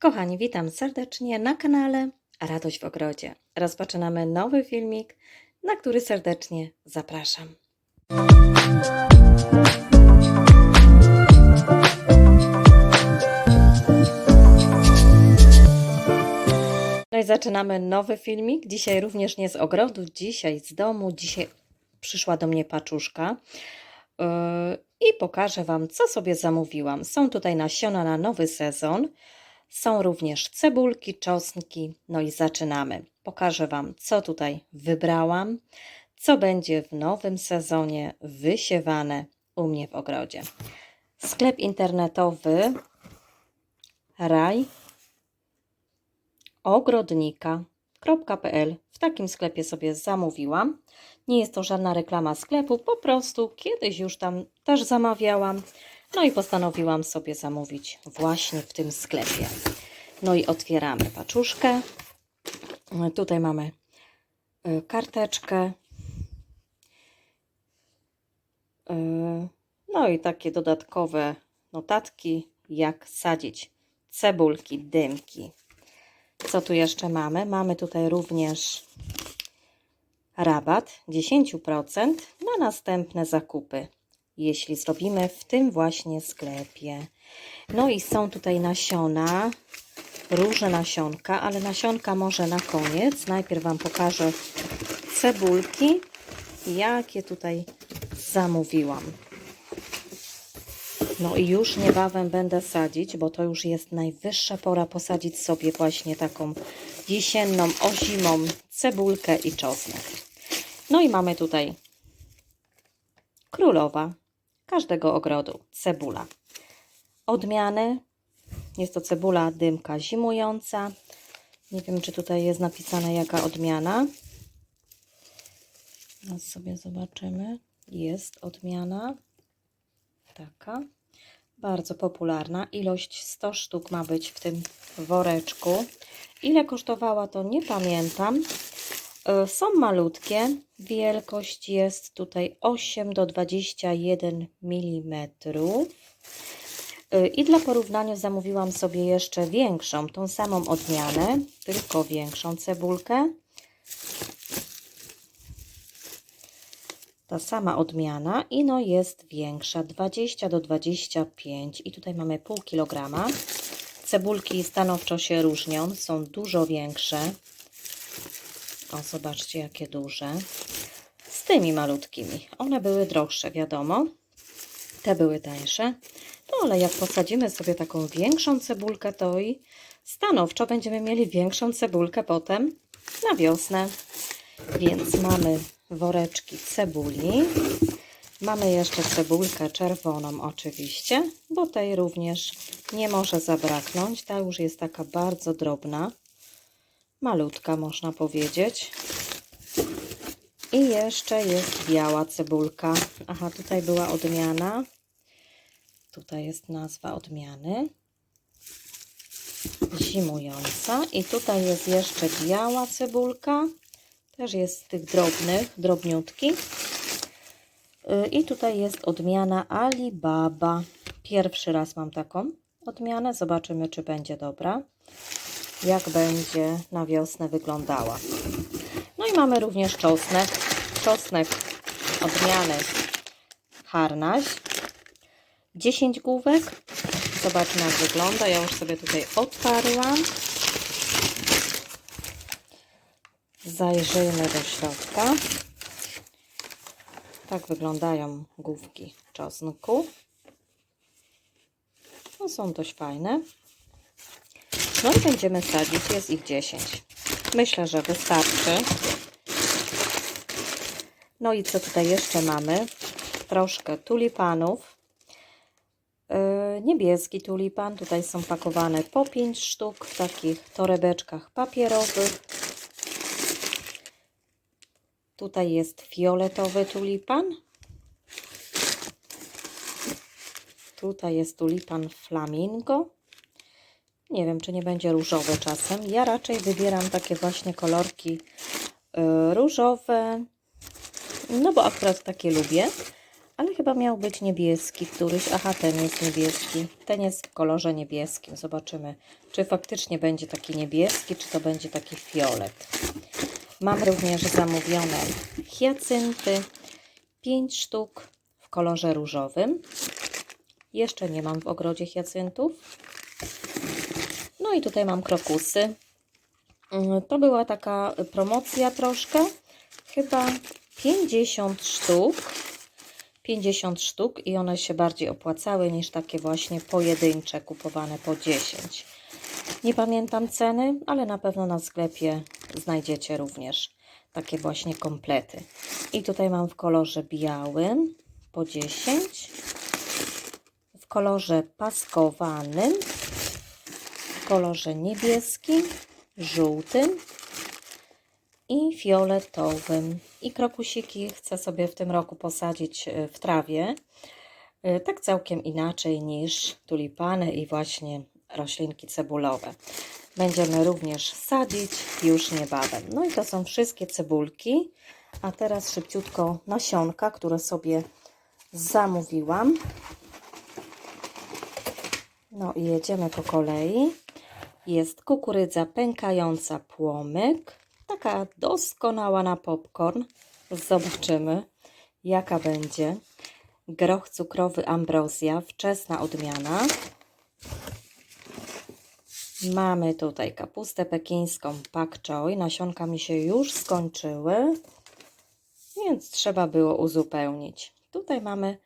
Kochani, witam serdecznie na kanale Radość w Ogrodzie. Rozpoczynamy nowy filmik, na który serdecznie zapraszam. No i zaczynamy nowy filmik. Dzisiaj również nie z ogrodu, dzisiaj z domu. Dzisiaj przyszła do mnie paczuszka yy, i pokażę Wam, co sobie zamówiłam. Są tutaj nasiona na nowy sezon. Są również cebulki, czosnki. No i zaczynamy. Pokażę Wam, co tutaj wybrałam, co będzie w nowym sezonie wysiewane u mnie w ogrodzie. Sklep internetowy raj ogrodnika.pl. W takim sklepie sobie zamówiłam. Nie jest to żadna reklama sklepu, po prostu kiedyś już tam też zamawiałam. No i postanowiłam sobie zamówić właśnie w tym sklepie. No i otwieramy paczuszkę. Tutaj mamy y, karteczkę. Y, No i takie dodatkowe notatki, jak sadzić cebulki, dymki. Co tu jeszcze mamy? Mamy tutaj również rabat 10% na następne zakupy, jeśli zrobimy w tym właśnie sklepie. No i są tutaj nasiona, różne nasionka, ale nasionka może na koniec. Najpierw Wam pokażę cebulki, jakie tutaj zamówiłam. No i już niebawem będę sadzić, bo to już jest najwyższa pora posadzić sobie właśnie taką jesienną, ozimą cebulkę i czosnek. No i mamy tutaj królowa każdego ogrodu, cebula. Odmiany, jest to cebula dymka zimująca. Nie wiem, czy tutaj jest napisane jaka odmiana. Teraz sobie zobaczymy. Jest odmiana taka bardzo popularna. Ilość 100 sztuk ma być w tym woreczku. Ile kosztowała to nie pamiętam. E, Są malutkie. Wielkość jest tutaj 8 do 21 mm. E, I dla porównania zamówiłam sobie jeszcze większą, tą samą odmianę, tylko większą cebulkę. ta sama odmiana i no jest większa 20 do 25 i tutaj mamy pół kilograma cebulki stanowczo się różnią są dużo większe o zobaczcie jakie duże. Z tymi malutkimi. One były droższe wiadomo. Te były tańsze. No ale jak posadzimy sobie taką większą cebulkę to i stanowczo będziemy mieli większą cebulkę potem na wiosnę. Więc mamy woreczki cebuli. Mamy jeszcze cebulkę czerwoną oczywiście, bo tej również nie może zabraknąć. Ta już jest taka bardzo drobna, malutka można powiedzieć. I jeszcze jest biała cebulka. Aha, tutaj była odmiana. Tutaj jest nazwa odmiany. Zimująca. I tutaj jest jeszcze biała cebulka. Też jest z tych drobnych, drobniutki. I tutaj jest odmiana Alibaba. Pierwszy raz mam taką odmianę. Zobaczymy, czy będzie dobra. Jak będzie na wiosnę wyglądała. No i mamy również czosnek. Czosnek odmiany Harnaś. 10 główek. Zobaczmy, jak wygląda. Ja już sobie tutaj odparłam. Zajrzyjmy do środka. Tak wyglądają główki czosnku. No, są dość fajne. No i będziemy sadzić. Jest ich 10. Myślę, że wystarczy. No i co tutaj jeszcze mamy? Troszkę tulipanów. Yy, niebieski tulipan. Tutaj są pakowane po 5 sztuk w takich torebeczkach papierowych. Tutaj jest fioletowy tulipan. Tutaj jest tulipan flamingo. Nie wiem, czy nie będzie różowy czasem. Ja raczej wybieram takie właśnie kolorki y, różowe, no bo akurat takie lubię. Ale chyba miał być niebieski któryś. Aha, ten jest niebieski. Ten jest w kolorze niebieskim. Zobaczymy, czy faktycznie będzie taki niebieski, czy to będzie taki fiolet. Mam również zamówione hiacynty. 5 sztuk w kolorze różowym. Jeszcze nie mam w ogrodzie hiacyntów. No i tutaj mam krokusy. Mm, To była taka promocja troszkę. Chyba 50 sztuk. 50 sztuk i one się bardziej opłacały niż takie właśnie pojedyncze kupowane po 10. Nie pamiętam ceny, ale na pewno na sklepie znajdziecie również takie właśnie komplety. I tutaj mam w kolorze białym po 10, w kolorze paskowanym, w kolorze niebieskim, żółtym i fioletowym. I krokusiki chcę sobie w tym roku posadzić e, w trawie. E, Tak całkiem inaczej niż tulipany i właśnie roślinki cebulowe. Będziemy również sadzić już niebawem. No i to są wszystkie cebulki. A teraz szybciutko nasionka, które sobie zamówiłam. No i jedziemy po kolei. Jest kukurydza pękająca płomyk. Taka doskonała na popcorn. Zobaczymy, jaka będzie. Groch cukrowy Ambrozja, wczesna odmiana. Mamy tutaj kapustę pekińską pak choi. Nasionka mi się już skończyły, więc trzeba było uzupełnić. Tutaj mamy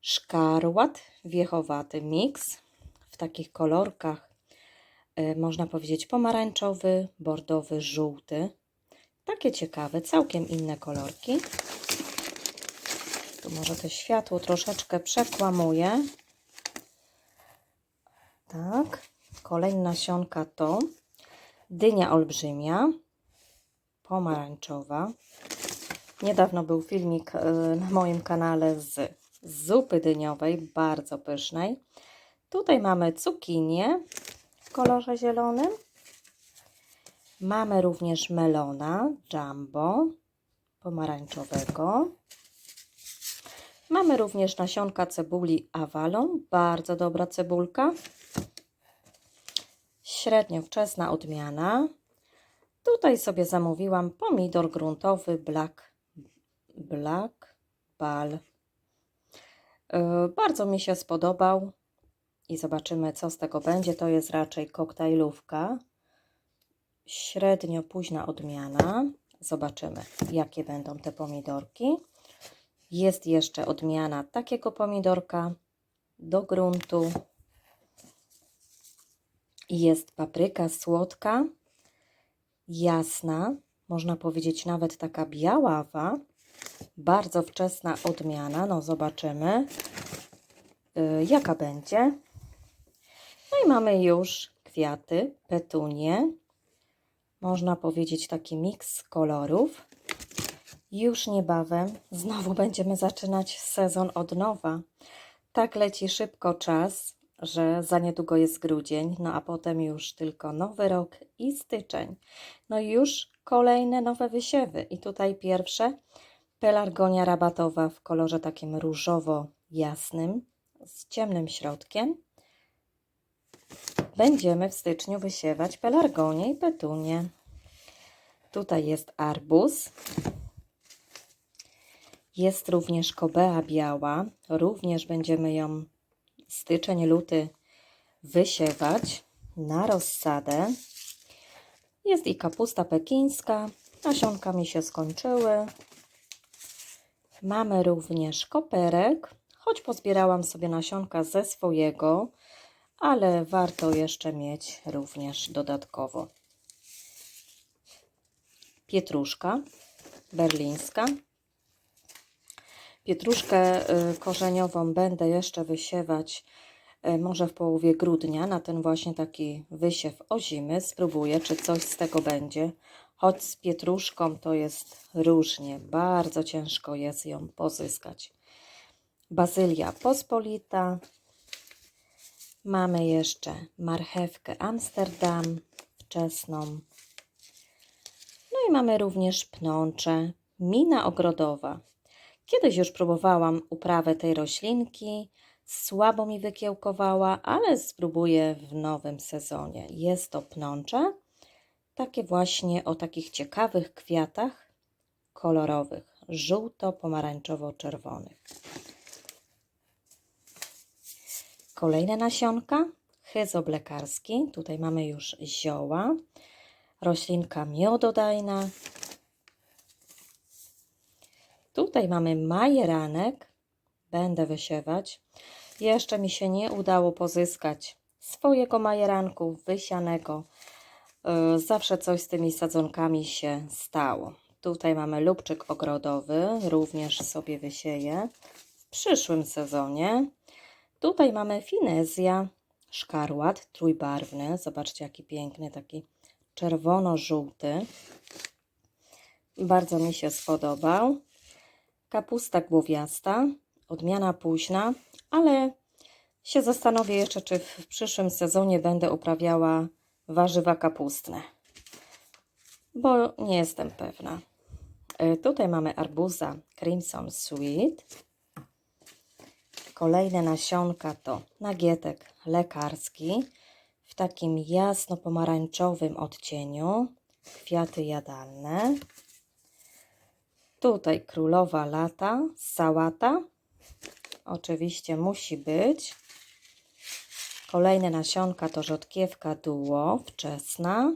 szkarłat, wiechowaty miks w takich kolorkach można powiedzieć pomarańczowy, bordowy, żółty. Takie ciekawe, całkiem inne kolorki. Tu może to światło troszeczkę przekłamuje. Tak. Kolejna nasionka to dynia olbrzymia, pomarańczowa. Niedawno był filmik e, na moim kanale z zupy dyniowej, bardzo pysznej. Tutaj mamy cukinię kolorze zielonym. Mamy również melona jumbo pomarańczowego. Mamy również nasionka cebuli Avalon, bardzo dobra cebulka. Średnio wczesna odmiana. Tutaj sobie zamówiłam pomidor gruntowy Black, Black Ball. Yy, Bardzo mi się spodobał i zobaczymy, co z tego będzie. To jest raczej koktajlówka. Średnio późna odmiana. Zobaczymy, jakie będą te pomidorki. Jest jeszcze odmiana takiego pomidorka do gruntu. Jest papryka słodka, jasna, można powiedzieć nawet taka biaława. Bardzo wczesna odmiana. No, zobaczymy, yy, jaka będzie. I mamy już kwiaty, petunie. Można powiedzieć taki miks kolorów. Już niebawem znowu będziemy zaczynać sezon od nowa. Tak leci szybko czas, że za niedługo jest grudzień, no a potem już tylko nowy rok i styczeń. No i już kolejne nowe wysiewy. I tutaj pierwsze pelargonia rabatowa w kolorze takim różowo-jasnym z ciemnym środkiem. Będziemy w styczniu wysiewać pelargonię i petunię. Tutaj jest arbuz. Jest również kobea biała. Również będziemy ją styczeń, luty wysiewać na rozsadę. Jest i kapusta pekińska. Nasionka mi się skończyły. Mamy również koperek, choć pozbierałam sobie nasionka ze swojego, ale warto jeszcze mieć również dodatkowo. Pietruszka berlińska. Pietruszkę y, korzeniową będę jeszcze wysiewać y, może w połowie grudnia na ten właśnie taki wysiew ozimy. Spróbuję, czy coś z tego będzie. Choć z pietruszką to jest różnie, bardzo ciężko jest ją pozyskać. Bazylia pospolita. Mamy jeszcze marchewkę Amsterdam wczesną. No i mamy również pnącze, mina ogrodowa. Kiedyś już próbowałam uprawę tej roślinki, słabo mi wykiełkowała, ale spróbuję w nowym sezonie. Jest to pnącze, takie właśnie o takich ciekawych kwiatach kolorowych, żółto-pomarańczowo-czerwonych. Kolejne nasionka, chyzob lekarski. Tutaj mamy już zioła, roślinka miododajna. Tutaj mamy majeranek, będę wysiewać. Jeszcze mi się nie udało pozyskać swojego majeranku wysianego. Yy, Zawsze coś z tymi sadzonkami się stało. Tutaj mamy lubczyk ogrodowy, również sobie wysieję w przyszłym sezonie. Tutaj mamy finezja, szkarłat trójbarwny. Zobaczcie, jaki piękny, taki czerwono-żółty. Bardzo mi się spodobał. Kapusta głowiasta, odmiana późna, ale się zastanowię jeszcze, czy w przyszłym sezonie będę uprawiała warzywa kapustne, bo nie jestem pewna. Y, Tutaj mamy arbuza Crimson Sweet. Kolejne nasionka to nagietek lekarski w takim jasno-pomarańczowym odcieniu. Kwiaty jadalne. Tutaj królowa lata, sałata. Oczywiście musi być. Kolejne nasionka to rzodkiewka duo, wczesna.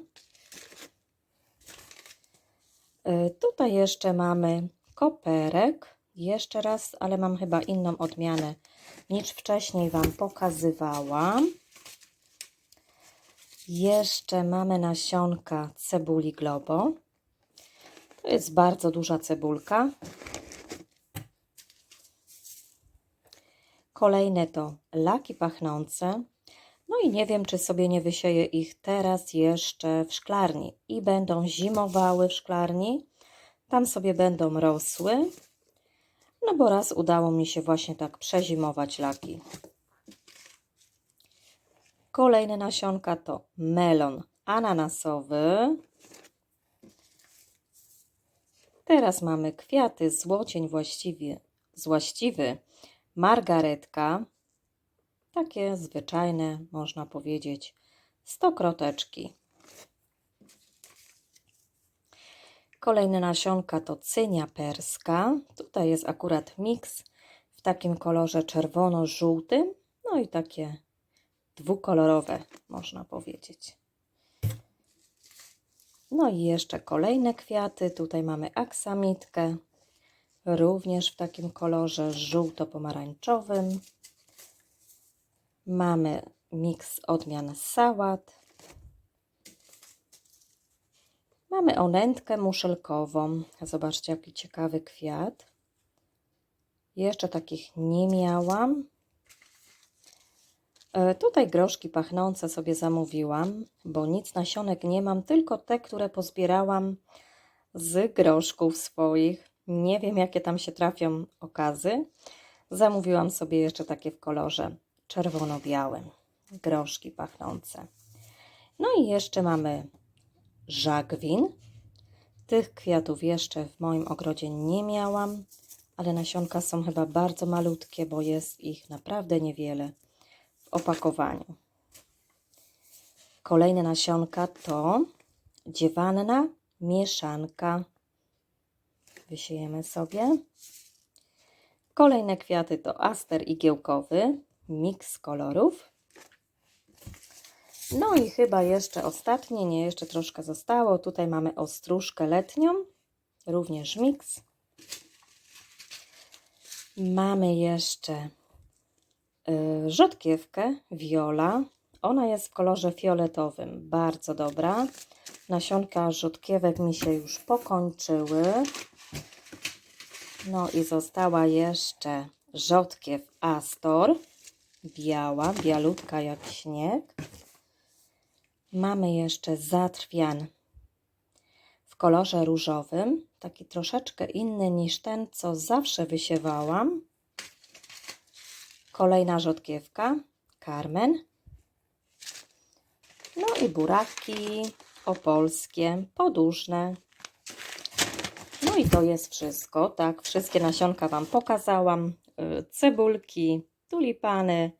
Y, Tutaj jeszcze mamy koperek. Jeszcze raz, ale mam chyba inną odmianę niż wcześniej Wam pokazywałam. Jeszcze mamy nasionka cebuli globo. To jest bardzo duża cebulka. Kolejne to laki pachnące. No i nie wiem, czy sobie nie wysieję ich teraz jeszcze w szklarni i będą zimowały w szklarni. Tam sobie będą rosły. No bo raz udało mi się właśnie tak przezimować laki. Kolejne nasionka to melon ananasowy. Teraz mamy kwiaty złocień właściwie, złościwy, margaretka. Takie zwyczajne, można powiedzieć, stokroteczki. Kolejne nasionka to cynia perska. Tutaj jest akurat miks w takim kolorze czerwono-żółtym. No i takie dwukolorowe, można powiedzieć. No i jeszcze kolejne kwiaty. Tutaj mamy aksamitkę, również w takim kolorze żółto-pomarańczowym. Mamy miks odmian sałat. Mamy onętkę muszelkową. Zobaczcie, jaki ciekawy kwiat. Jeszcze takich nie miałam. E, Tutaj groszki pachnące sobie zamówiłam, bo nic nasionek nie mam, tylko te, które pozbierałam z groszków swoich. Nie wiem, jakie tam się trafią okazy. Zamówiłam sobie jeszcze takie w kolorze czerwono-białym. Groszki pachnące. No i jeszcze mamy żagwin. Tych kwiatów jeszcze w moim ogrodzie nie miałam, ale nasionka są chyba bardzo malutkie, bo jest ich naprawdę niewiele w opakowaniu. Kolejne nasionka to dziewanna mieszanka. Wysiejemy sobie. Kolejne kwiaty to aster igiełkowy, miks kolorów. No i chyba jeszcze ostatnie, nie, jeszcze troszkę zostało. Tutaj mamy ostróżkę letnią, również miks. Mamy jeszcze y, rzodkiewkę viola. Ona jest w kolorze fioletowym, bardzo dobra. Nasionka rzodkiewek mi się już pokończyły. No i została jeszcze rzodkiew Astor. Biała, bialutka jak śnieg. Mamy jeszcze zatrwian w kolorze różowym. Taki troszeczkę inny niż ten, co zawsze wysiewałam. Kolejna rzodkiewka, Carmen. No i buraki opolskie, podłużne. No i to jest wszystko, tak? Wszystkie nasionka Wam pokazałam. y, Cebulki, tulipany,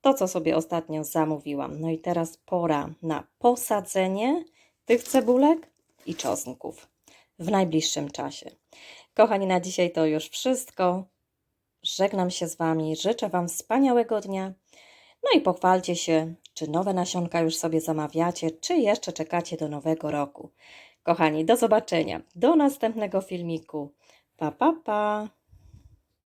to co sobie ostatnio zamówiłam. No i teraz pora na posadzenie tych cebulek i czosnków w najbliższym czasie. Kochani, na dzisiaj to już wszystko. Żegnam się z Wami, życzę Wam wspaniałego dnia. No i pochwalcie się, czy nowe nasionka już sobie zamawiacie, czy jeszcze czekacie do nowego roku. Kochani, do zobaczenia, do następnego filmiku. Pa, pa, pa.